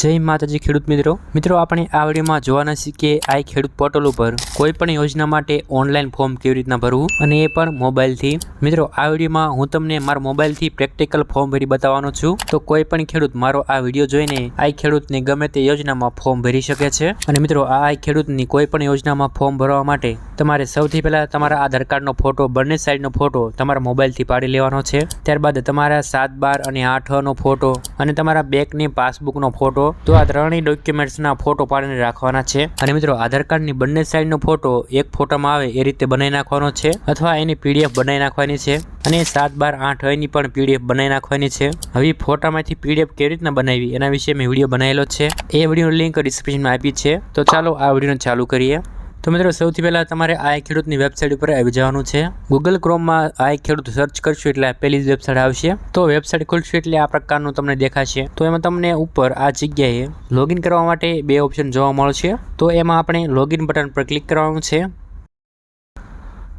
જય માતાજી ખેડૂત મિત્રો. મિત્રો, આપણે આ વિડીયોમાં જોવાના છીએ કે આ ખેડૂત પોર્ટલ ઉપર કોઈ પણ યોજના માટે ઓનલાઈન ફોર્મ કેવી રીતના ભરવું અને એ પણ મોબાઈલથી. મિત્રો, આ વિડીયોમાં હું તમને મારા મોબાઈલથી પ્રેક્ટિકલ ફોર્મ ભરી બતાવવાનો છું. તો કોઈ પણ ખેડૂત મારો આ વીડિયો જોઈને આ ખેડૂતને ગમે તે યોજનામાં ફોર્મ ભરી શકે છે. અને મિત્રો, આ આ ખેડૂતની કોઈ પણ યોજનામાં ફોર્મ ભરવા માટે તમારે સૌથી પહેલાં તમારા આધાર કાર્ડનો ફોટો, બંને સાઈડનો ફોટો તમારા મોબાઈલથી પાડી લેવાનો છે. ત્યારબાદ તમારા સાત બાર અને આઠનો ફોટો અને તમારા બેંકની પાસબુકનો ફોટો તો આ ત્રણેય ડોક્યુમેન્ટ્સના ફોટો પાડીને રાખવાના છે. અને મિત્રો, આધાર કાર્ડની બંને સાઈડનો ફોટો એક ફોટામાં આવે એ રીતે બનાવી નાખવાનો છે અથવા એની પીડીએફ બનાવી નાખવાની છે. અને સાત બાર આઠ એની પણ પીડીએફ બનાવી નાખવાની છે. હવે ફોટામાંથી પીડીએફ કેવી રીતના બનાવી એના વિશે મેં વીડિયો બનાવેલો છે. એ વિડીયોનો લિંક ડિસ્ક્રિપ્શનમાં આપી છે. તો ચાલો આ વિડીયોને ચાલુ કરીએ. તો મિત્રો, સૌથી પહેલાં તમારે આ ખેડૂતની વેબસાઇટ ઉપર આવી જવાનું છે. ગૂગલ ક્રોમમાં આ ખેડૂત સર્ચ કરશું એટલે પહેલી જ વેબસાઇટ આવશે. તો વેબસાઇટ ખોલશું એટલે આ પ્રકારનું તમને દેખાશે. તો એમાં તમને ઉપર આ જગ્યાએ લોગિન કરવા માટે બે ઓપ્શન જોવા મળશે. તો એમાં આપણે લોગિન બટન પર ક્લિક કરવાનું છે.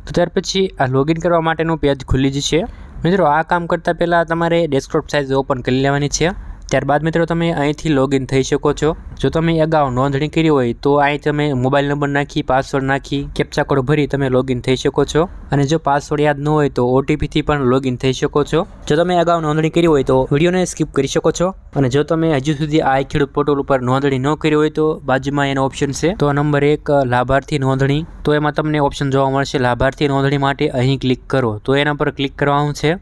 તો ત્યાર પછી આ લોગિન કરવા માટેનું પેજ ખુલ્લી જશે મિત્રો, આ કામ કરતાં પહેલાં તમારે ડેસ્કટોપ સાઇઝ ઓપન કરી લેવાની છે. ત્યારબાદ મિત્રો તમે અહીંથી લોગિન થઈ શકો છો. જો તમે અગાઉ નોંધણી કરી હોય તો અહીં તમે મોબાઈલ નંબર નાખી પાસવર્ડ નાખી કેપ્ચા કોડ ભરી તમે લોગિન થઈ શકો છો. અને જો પાસવર્ડ યાદ ન હોય તો ઓટીપીથી પણ લોગિન થઈ શકો છો. જો તમે અગાઉ નોંધણી કરી હોય તો વિડીયોને સ્કીપ કરી શકો છો. અને જો તમે હજુ સુધી આ ખેડૂત પોર્ટલ ઉપર નોંધણી ન કરી હોય તો બાજુમાં એનો ઓપ્શન છે. તો નંબર એક લાભાર્થી નોંધણી. તો એમાં તમને ઓપ્શન જોવા મળશે લાભાર્થી નોંધણી માટે અહીં ક્લિક કરો. તો એના પર ક્લિક કરવાનું છે.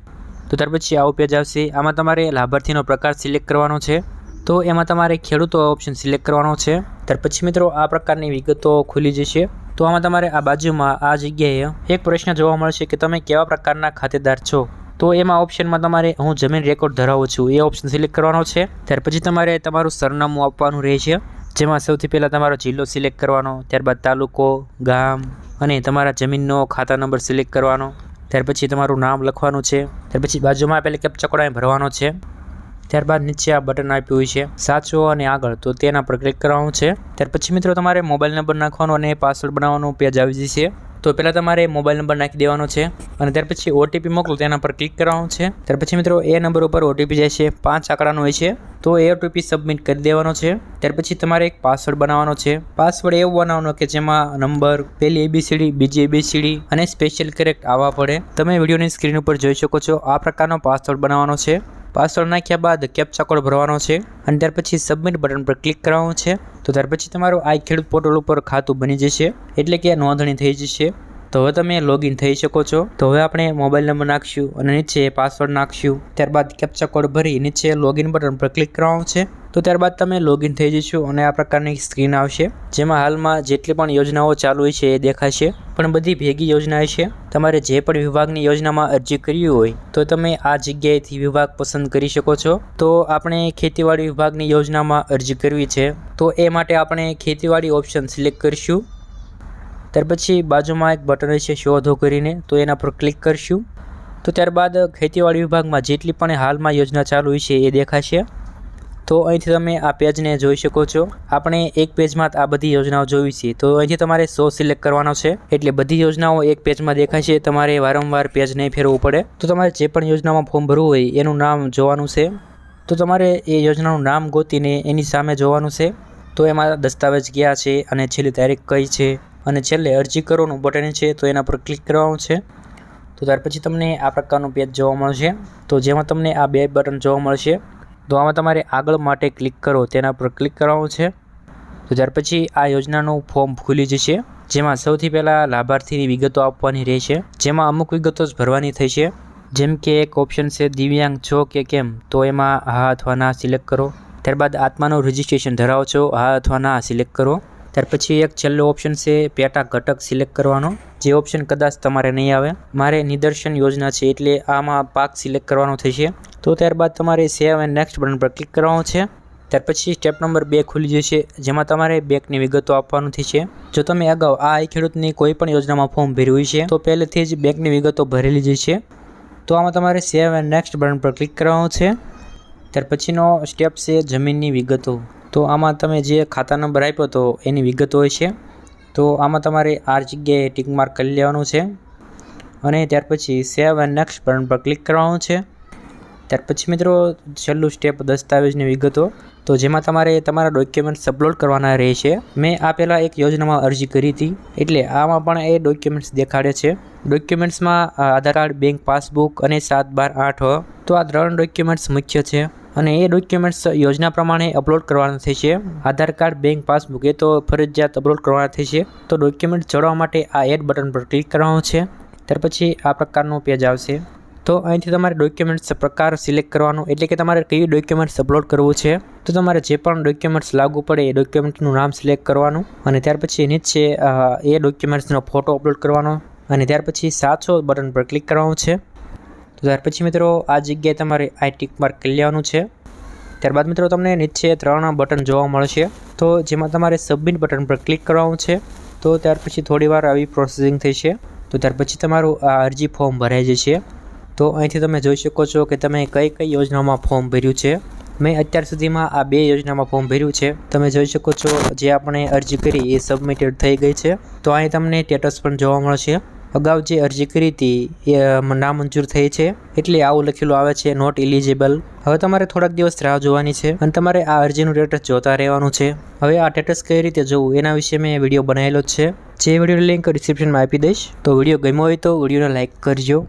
તો ત્યાર પછી આવું પેજ આવશે. આમાં તમારે લાભાર્થીનો પ્રકાર સિલેક્ટ કરવાનો છે. તો એમાં તમારે ખેડૂતો ઓપ્શન સિલેક્ટ કરવાનો છે. ત્યાર પછી મિત્રો આ પ્રકારની વિગતો ખુલી જશે. તો આમાં તમારે આ બાજુમાં આ જગ્યાએ એક પ્રશ્ન જોવા મળશે કે તમે કેવા પ્રકારના ખાતેદાર છો? તો એમાં ઓપ્શનમાં તમારે હું જમીન રેકોર્ડ ધરાવું છું. એ ઓપ્શન સિલેક્ટ કરવાનો છે. ત્યાર પછી તમારે તમારું સરનામું આપવાનું રહેશે. જેમાં સૌથી પહેલાં તમારો જિલ્લો સિલેક્ટ કરવાનો, ત્યારબાદ તાલુકો, ગામ અને તમારા જમીનનો ખાતા નંબર સિલેક્ટ કરવાનો. ત્યાર પછી તમારું નામ લખવાનું છે. ત્યાર પછી બાજુમાં આપેલી કેપ્ચા કોડ ભરવાનો છે. ત્યારબાદ નીચે આ બટન આપ્યું હોય છે. સાચો અને આગળ, તો તેના પર ક્લિક કરવાનું છે. ત્યાર પછી મિત્રો તમારે મોબાઈલ નંબર નાખવાનો અને પાસવર્ડ બનાવવાનું પેજ આવી જશે. તો પહેલાં તમારે મોબાઈલ નંબર નાખી દેવાનો છે અને ત્યાર પછી ઓટીપી મોકલો, તેના પર ક્લિક કરવાનું છે. ત્યાર પછી મિત્રો, એ નંબર ઉપર ઓટીપી જાય છે, પાંચ આંકડાનો હોય છે, તો એ ઓટીપી સબમિટ કરી દેવાનો છે. ત્યાર પછી તમારે એક પાસવર્ડ બનાવવાનો છે. પાસવર્ડ એવો બનાવવાનો કે જેમાં નંબર પહેલી એબીસીડી બીજી એબીસીડી અને સ્પેશિયલ કરેક્ટ આવવા પડે. તમે વિડીયોની સ્ક્રીન ઉપર જોઈ શકો છો, આ પ્રકારનો પાસવર્ડ બનાવવાનો છે. પાસવર્ડ નાખ્યા બાદ કેપ્ચા કોડ ભરવાનો છે અને ત્યાર પછી સબમિટ બટન પર ક્લિક કરવાનું છે. તો ત્યાર પછી તમારું આ ખેડૂત પોર્ટલ ઉપર ખાતું બની જશે. એટલે કે નોંધણી થઈ જશે. તો હવે તમે લોગિન થઈ શકો છો. તો હવે આપણે મોબાઈલ નંબર નાખશું અને નીચે પાસવર્ડ નાખશું. ત્યારબાદ કેપ્ચા કોડ ભરી નીચે લોગિન બટન પર ક્લિક કરવાનું છે. તો ત્યારબાદ તમે લોગિન થઈ જશો અને આ પ્રકારની સ્ક્રીન આવશે. જેમાં હાલમાં જેટલી પણ યોજનાઓ ચાલુ છે એ દેખાશે. પણ બધી ભેગી યોજના છે. તમારે જે પણ વિભાગની યોજનામાં અરજી કરવી હોય, તો તમે આ જગ્યાએથી વિભાગ પસંદ કરી શકો છો. તો આપણે ખેતીવાડી વિભાગની યોજનામાં અરજી કરવી છે. તો એ માટે આપણે ખેતીવાડી ઓપ્શન સિલેક્ટ કરીશું. ત્યાર પછી બાજુમાં એક બટન છે શોધો કરીને, તો એના પર ક્લિક કરશું. તો ત્યારબાદ ખેતીવાડી વિભાગમાં જેટલી પણ હાલમાં યોજના ચાલુ છે એ દેખાશે. તો અહીંથી તમે આ પેજને જોઈ શકો છો. આપણે એક પેજમાં આ બધી યોજનાઓ જોવી છે. તો અહીંથી તમારે સો સિલેક્ટ કરવાનો છે. એટલે બધી યોજનાઓ એક પેજમાં દેખાય છે. તમારે વારંવાર પેજ નહીં ફેરવવું પડે. તો તમારે જે પણ યોજનામાં ફોર્મ ભરવું હોય એનું નામ જોવાનું છે. તો તમારે એ યોજનાનું નામ ગોતીને એની સામે જોવાનું છે. તો એમાં દસ્તાવેજ ક્યાં છે અને છેલ્લી તારીખ કઈ છે? અને છેલ્લે અરજી કરોનું બટન છે તો એના પર ક્લિક કરવાનું છે. તો ત્યાર પછી તમને આ પ્રકારનું પેજ જોવા મળશે. તો જેમાં તમને આ બે બટન જોવા મળશે. તો આમાં તમારે આગળ માટે ક્લિક કરો, તેના પર ક્લિક કરવાનું છે. તો ત્યાર પછી આ યોજનાનું ફોર્મ ખુલી જશે, જેમાં સૌથી પહેલાં લાભાર્થીની વિગતો આપવાની રહેશે. જેમાં અમુક વિગતો જ ભરવાની થશે. જેમ કે એક ઓપ્શન છે દિવ્યાંગ છો કે કેમ, તો એમાં હા અથવા ના સિલેક્ટ કરો. ત્યારબાદ આત્માનું રજિસ્ટ્રેશન ધરાવો છો, હા અથવા ના સિલેક્ટ કરો. ત્યાર પછી એક છેલ્લો ઓપ્શન છે પેટા ઘટક સિલેક્ટ કરવાનો. જે ઓપ્શન કદાચ તમારે નહીં આવે. મારે નિદર્શન યોજના છે એટલે આમાં પાક સિલેક્ટ કરવાનો થશે. તો ત્યારબાદ તમારે સેવ એન્ડ નેક્સ્ટ બટન પર ક્લિક કરવાનું છે. ત્યાર પછી સ્ટેપ નંબર બે ખુલી જશે, જેમાં તમારે બેંકની વિગતો આપવાનું થશે. જો તમે અગાઉ આ ખેડૂતની કોઈ પણ યોજનામાં ફોર્મ ભર્યું છે, તો પહેલેથી જ બેંકની વિગતો ભરેલી જશે તો આમાં તમારે સેવ એન્ડ નેક્સ્ટ બટન પર ક્લિક કરવાનું છે. ત્યાર પછીનો સ્ટેપ છે જમીનની વિગતો. તો આમાં તમે જે ખાતા નંબર આપ્યો તો એની વિગત હોય છે. તો આમાં તમારે આ જગ્યાએ ટિક માર્ક કરી લેવાનું છે. અને ત્યાર પછી સેવ એન્ડ નેક્સ્ટ બટન પર ક્લિક કરવાનું છે. ત્યાર પછી મિત્રો છેલ્લું સ્ટેપ દસ્તાવેજની વિગતો. તો જેમાં તમારે તમારા ડોક્યુમેન્ટ્સ અપલોડ કરવાના રહેશે. મેં આ પહેલાં એક યોજનામાં અરજી કરી હતી. એટલે આમાં પણ એ ડોક્યુમેન્ટ્સ દેખાડે છે. ડોક્યુમેન્ટ્સમાં આધાર કાર્ડ, બેંક પાસબુક અને સાત બાર આઠ તો આ ત્રણ ડોક્યુમેન્ટ્સ મુખ્ય છે. અને એ ડોક્યુમેન્ટ્સ યોજના પ્રમાણે અપલોડ કરવાના થશે. આધાર કાર્ડ બેંક પાસબુક એ તો ફરજિયાત અપલોડ કરવાના થશે. તો ડોક્યુમેન્ટ જોડવા માટે આ એડ બટન પર ક્લિક કરવાનું છે. ત્યાર પછી આ પ્રકારનું પેજ આવશે. તો અહીંથી તમારે ડોક્યુમેન્ટ્સ પ્રકાર સિલેક્ટ કરવાનો, એટલે કે તમારે કયું ડોક્યુમેન્ટ્સ અપલોડ કરવું છે. તો તમારે જે પણ ડોક્યુમેન્ટ્સ લાગુ પડે એ ડોક્યુમેન્ટનું નામ સિલેક્ટ કરવાનું. અને ત્યાર પછી નીચે એ ડોક્યુમેન્ટ્સનો ફોટો અપલોડ કરવાનો. અને ત્યાર પછી સાચો બટન પર ક્લિક કરવાનું છે. તો ત્યાર પછી મિત્રો, આ જગ્યાએ તમારે આ ટીક માર્ક કરી લેવાનું છે. ત્યારબાદ મિત્રો, તમને નીચે ત્રણ બટન જોવા મળશે. તો જેમાં તમારે સબમિટ બટન પર ક્લિક કરવાનું છે. તો ત્યાર પછી થોડીવાર આવી પ્રોસેસિંગ થશે તો ત્યાર પછી તમારું આ અરજી ફોર્મ ભરાઈ જશે. તો અહીંથી તમે જોઈ શકો છો કે તમે કઈ કઈ યોજનામાં ફોર્મ ભર્યું છે. મેં અત્યાર સુધીમાં આ બે યોજનામાં ફોર્મ ભર્યું છે. તમે જોઈ શકો છો, જે આપણે અરજી કરી એ સબમિટેડ થઈ ગઈ છે. તો અહીં તમને સ્ટેટસ પણ જોવા મળશે. અગાઉ જે અરજી કરી હતી, એ નામંજૂર થઈ છે. એટલે આવું લખેલું આવે છે નોટ ઇલિજિબલ હવે તમારે થોડાક દિવસ રાહ જોવાની છે અને તમારે આ અરજીનું સ્ટેટસ જોતા રહેવાનું છે. હવે આ સ્ટેટસ કઈ રીતે જોવું, એના વિશે મેં વીડિયો બનાવેલો જ છે. જે વિડીયોની લિંક ડિસ્ક્રિપ્શનમાં આપી દઈશ. તો વીડિયો ગમ્યો હોય તો વિડીયોને લાઇક કરજો.